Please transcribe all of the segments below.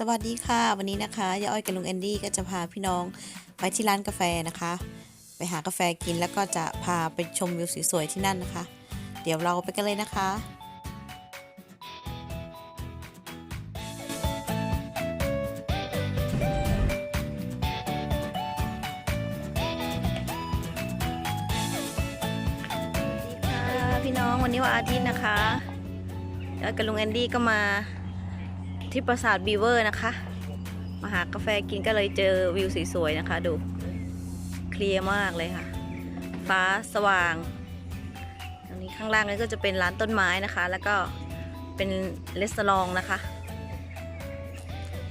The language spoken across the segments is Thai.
สวัสดีค่ะ วันนี้นะคะยาอ้อยกับลุงแอนดี้ก็จะพาพี่น้องไปที่ร้านกาแฟนะคะ ไปหากาแฟกินแล้วก็จะพาไปชมวิวสวยๆที่นั่นนะคะ เดี๋ยวเราไปกันเลยนะคะสวัสดีค่ะพี่น้องวันนี้วันอาทิตย์นะคะยายกับลุงแอนดี้ก็มา ที่ปราสาทบีเวอร์นะคะ มาหากาแฟกินก็เลยเจอวิวสวยๆนะคะ ดู เคลียร์มากเลยค่ะ ฟ้าสว่างตรงนี้ข้างล่างนี้ก็จะเป็นร้านต้นไม้นะคะ แล้วก็เป็นเลสลองนะคะ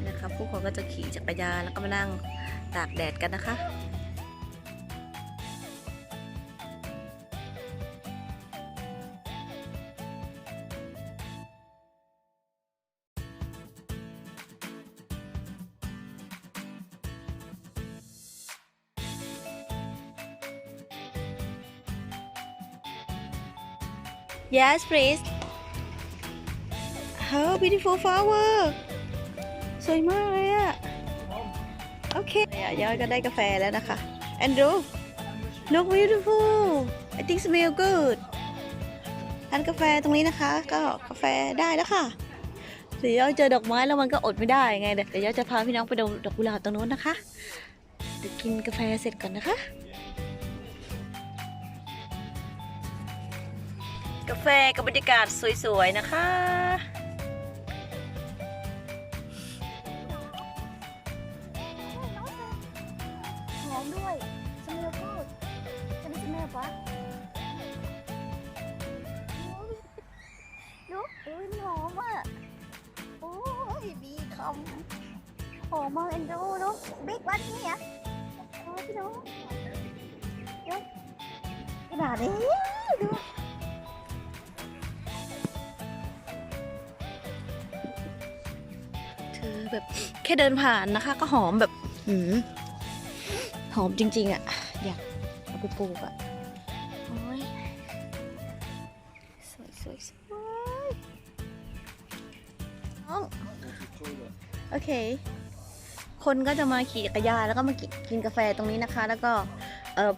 นะคะ ผู้คนก็จะขี่จักรยานแล้วก็มานั่งตากแดดกันนะคะ Yes please How beautiful flower สวยมากเลยอะโอเคย้อยก็ได้กาแฟแล้วนะคะ Andrew look beautiful I think smell good ทานกาแฟตรงนี้นะคะ ก็กาแฟได้แล้วค่ะเดี๋ยวย้อยเจอดอกไม้แล้วมันก็อดไม่ได้ไงเดี๋ยวย้อยจะพาพี่น้องไปดูดอกกุหลาบตรงนู้นนะคะเดี๋ยวกินกาแฟเสร็จก่อนนะคะาแฟกับบรรยากาศสวยๆ นะคะหอมด้วยสเมลกูดจะไม่สเมลปะดูเอ้ยหอมอะโอ้ยมีคำหอมมากเอ็นดูดูบิ๊กวันนี้อะโอ้พี่น้องดูกระดาษนี้ดูเธอ แบบแค่เดินผ่านนะคะ ก็หอมแบบหืมหอมจริง ๆ อะ อยากเอาไปปลูกอะโอ้ยสวยสวยสวยน้องโอเค คนก็จะมาขี่จักรยานแล้วก็มากินกาแฟตรงนี้นะคะ แล้วก็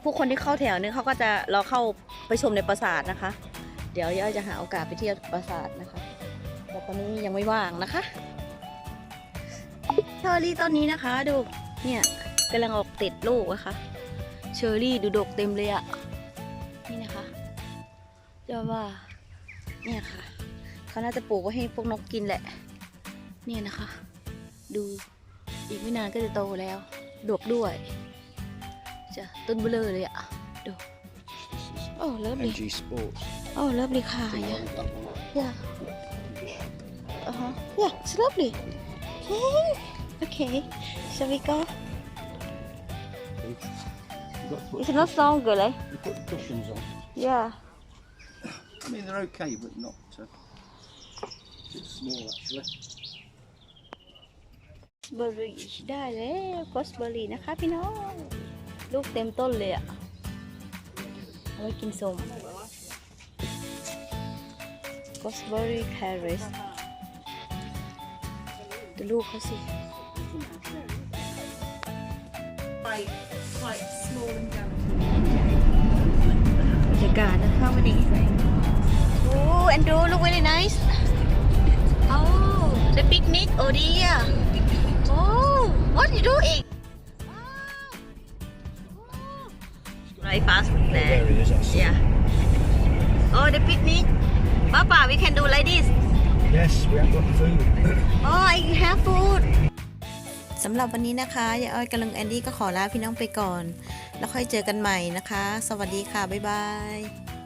ผู้คนที่เข้าแถวเนี่ยเขาก็จะรอเข้าไปชมในปราสาทนะคะ เดี๋ยวย่าจะหาโอกาสไปเที่ยวปราสาทนะคะแต่ตอนนี้ยังไม่ว่างนะคะ อร์รี่ต้นนี้นะคะ ดูเนี่ยกำลังออกติดลูกนะคะเชอร์รี่ดูดกเต็มเลยอะนี่นะคะจะว่าเนี่ยค่ะเขาน่าจะปลูกไว้ให้พวกนกกินแหละ เนี่ยนะคะ ดูอีกไม่นานก็จะโตแล้วดกด้วยจะต้นเบลอเลยอะดูโอ้เลิฟลี NG Sports. โอ้เลิฟลีค่ะ I อย่า want that one. อย่าอ่าฮะอย่า it's lovely Hey, okay shall we go You got to put, It's not so good, eh? you put the cushions on. Yeah. I mean, they're okay, but not. Uh, bit small actually. เบอร์รี่ได้แล้วคอสเบอร์รี่นะคะพี่น้อง ลูกเต็มต้นเลยอะเอาไว้กินส้มคอสเบอร์รี่แครสดูลูกเขาสิ quite quite small and delicate บรรยากาศนะคะวันนี้โอ้ and do look very nice oh the picnic oh dear oh what you doing right fast food there There it is. That's yeah oh the picnic Papa we can do like this Yes, we have got the food. oh I have food สำหรับวันนี้นะคะยายอ้อยกำลุงแอนดี้ก็ขอลาพี่น้องไปก่อน แล้วค่อยเจอกันใหม่นะคะ สวัสดีค่ะ บ๊ายบาย